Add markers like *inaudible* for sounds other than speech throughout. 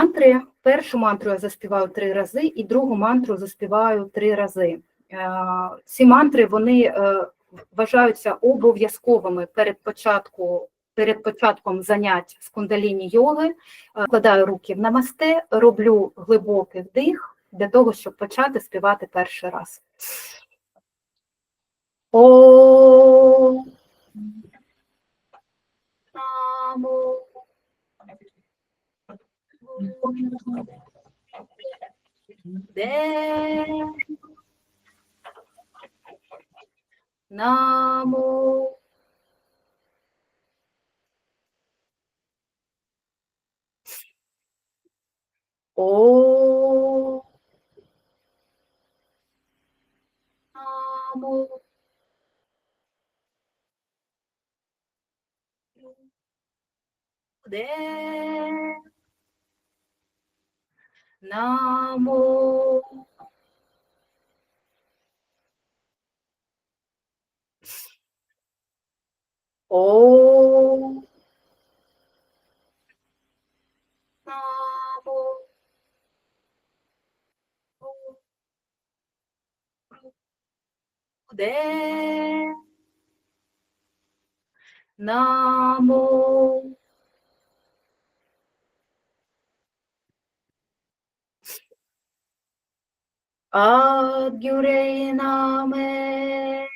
Мантри. Першу мантру я заспіваю три рази, і другу мантру заспіваю три рази. Е, Ці мантри вони е, вважаються обов'язковими перед початку. Перед початком занять з кундаліні йоги Е, вкладаю руки в намасте, роблю глибокий вдих для того, щоб почати співати перший раз. О Namo. O. Namo. Deus. Namo. Om. Namo. De. Namo. Адгюрей наме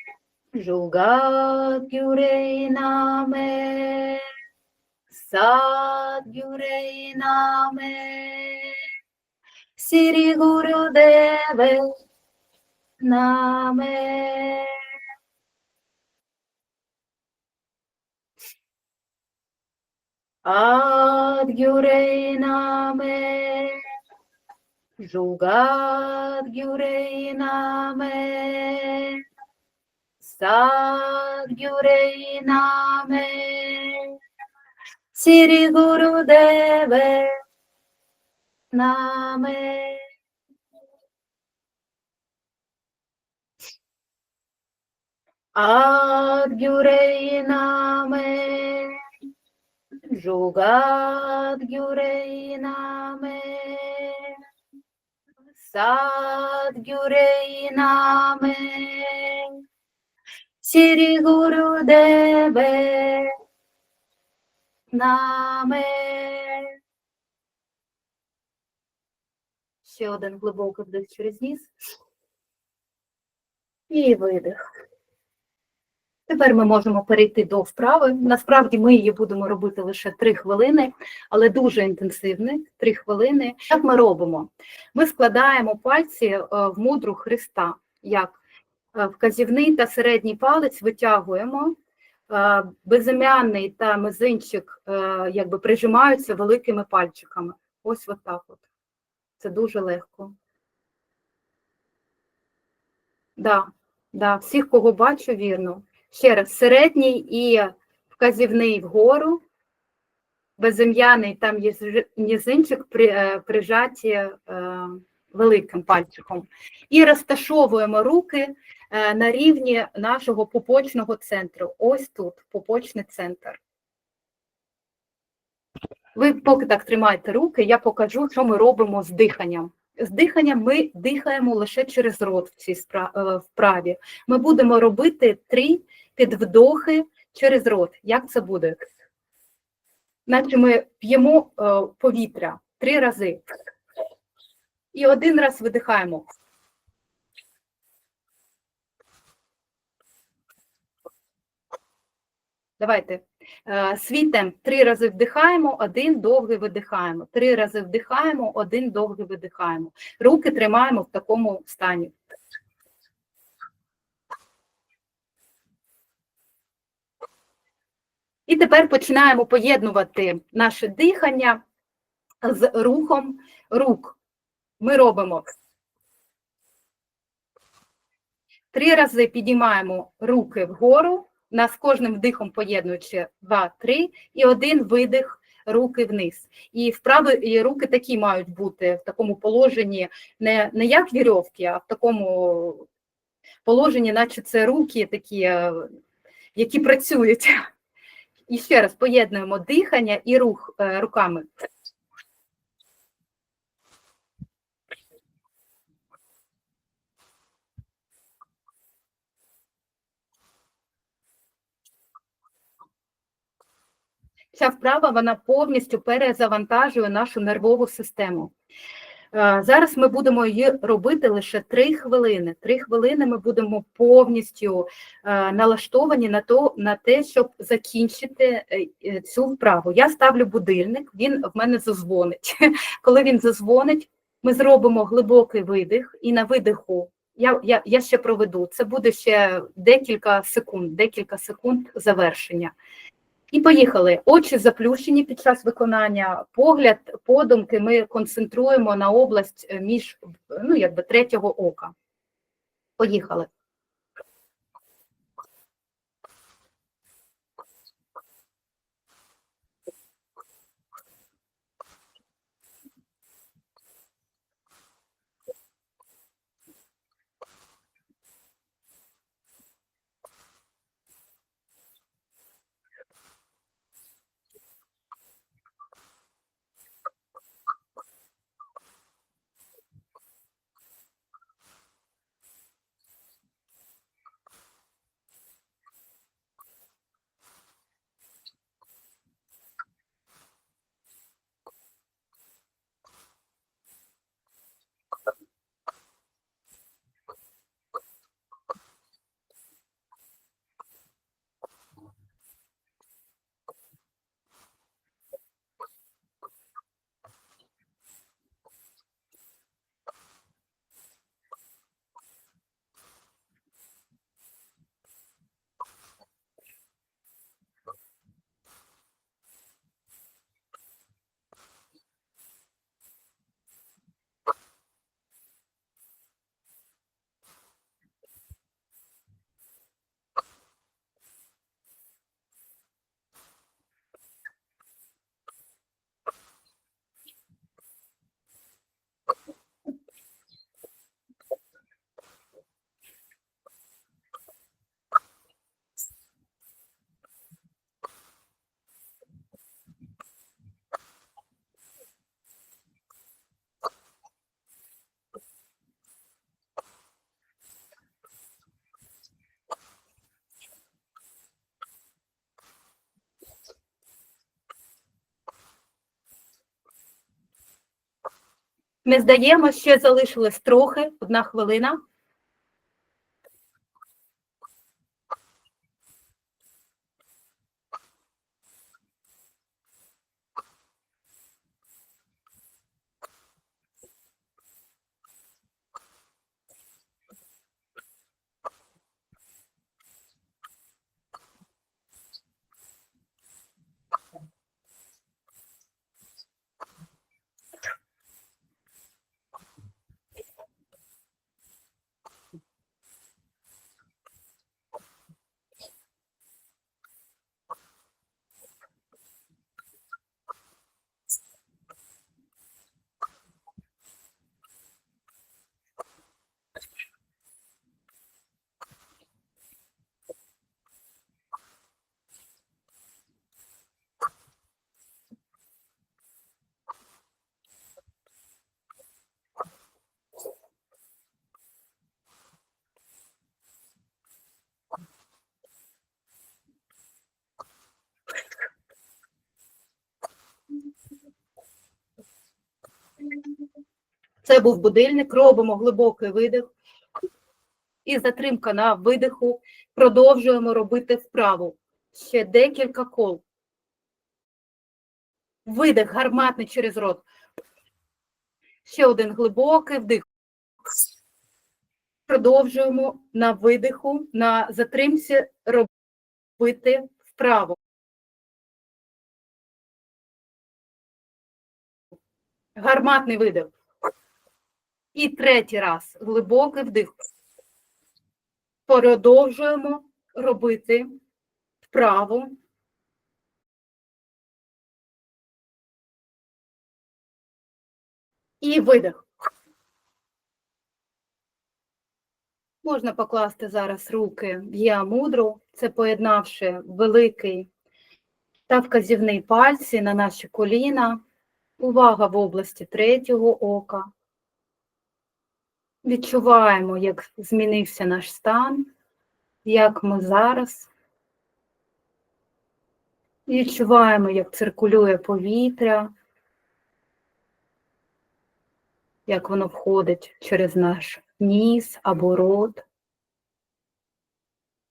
Жугадгюрей наме Садгюрей наме Сірі Гурудеве наме Адгюрей наме Жугадгюрей наме Садгюрей наме Сірі Гурудеве наме Адгюрей наме Жугадгюрей наме Садгюрей наме Сірі Гурудеве наме Ще один глибокий вдих через ніс. І видих. Тепер ми можемо перейти до вправи. Насправді ми її будемо робити лише 3 хвилини, але дуже інтенсивно, 3 хвилини. Як ми робимо? Ми складаємо пальці е, в мудру Христа, як е, вказівний та середній палець витягуємо, е, безім'яний та мизинчик якби прижимаються великими пальчиками. Ось отак от. Це дуже легко. Да, да, всіх, кого бачу, вірно. Ще раз, середній і вказівний вгору, безім'яний там є мізинчик при, е, прижаті е, великим пальчиком. І розташовуємо руки е, на рівні нашого пупочного центру. Ось тут пупочний центр. Ви поки так тримайте руки, я покажу, що ми робимо з диханням. З диханням ми дихаємо лише через рот в цій е, вправі. Ми будемо робити три підвдохи через рот. Як це буде? Наче ми п'ємо е, повітря три рази. І один раз видихаємо. Давайте. Е, Свій темп. Три рази вдихаємо, один довгий видихаємо. Три рази вдихаємо, один довгий видихаємо. Руки тримаємо в такому стані. І тепер починаємо поєднувати наше дихання з рухом рук. Ми робимо три рази підіймаємо руки вгору, нас кожним вдихом поєднуючи два, три, і один видих руки вниз. І вправи і руки такі мають бути в такому положенні, не, не як вірьовки, а в такому положенні, наче це руки такі, е, які працюють. І ще раз поєднуємо дихання і рух е, руками. Ця вправа вона повністю перезавантажує нашу нервову систему. Е, Зараз ми будемо її робити лише 3 хвилини. 3 хвилини ми будемо повністю е, налаштовані на то, на те, щоб закінчити е, цю вправу. Я ставлю будильник, він в мене зазвонить. *laughs* Коли він зазвонить, ми зробимо глибокий видих, і на видиху я, я, я ще проведу. Це буде ще декілька секунд, декілька секунд завершення. І поїхали. Очі заплющені під час виконання, погляд, подумки ми концентруємо на область е, між ну, якби третього ока. Поїхали. Не здаємо, ще залишилось трохи, одна хвилина. Це був будильник, робимо глибокий видих. І затримка на видиху. Продовжуємо робити вправу. Ще декілька кол. Видих гарматний через рот. Ще один глибокий вдих. Продовжуємо на видиху, на затримці робити вправу. Гарматний видих. І третій раз глибокий вдих. Продовжуємо робити вправу. І видих. Можна покласти зараз руки в я-мудру, це поєднавши великий та вказівний пальці на наші коліна. Увага в області третього ока. Відчуваємо, як змінився наш стан, як ми зараз. Відчуваємо, як циркулює повітря, як воно входить через наш ніс або рот,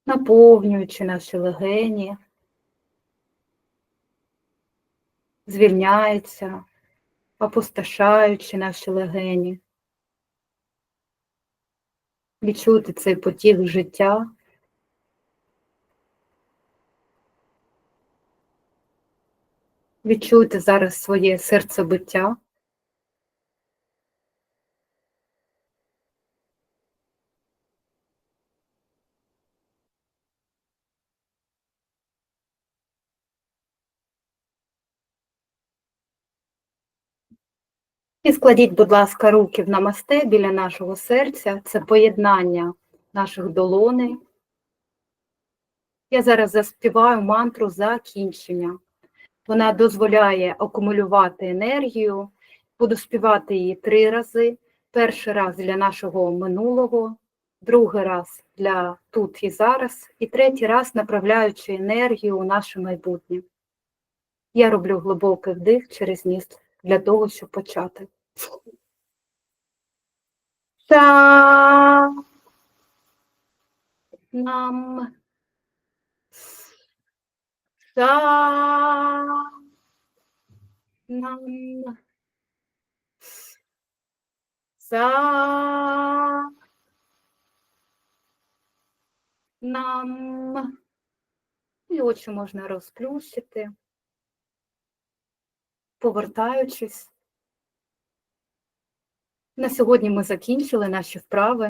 наповнюючи наші легені, звільняється, опустошаючи наші легені. Відчути цей потік життя. Відчуйте зараз своє серцебиття. І складіть, будь ласка, руки в намасте біля нашого серця. Це поєднання наших долоней. Я зараз заспіваю мантру закінчення. Вона дозволяє акумулювати енергію. Буду співати її три рази. Перший раз для нашого минулого, другий раз для тут і зараз, і третій раз направляючи енергію у наше майбутнє. Я роблю глибокий вдих через ніс для того, щоб почати. Та. Нам Та. Нам. За нам. І очі можна розплющити, повертаючись. На сьогодні ми закінчили наші вправи.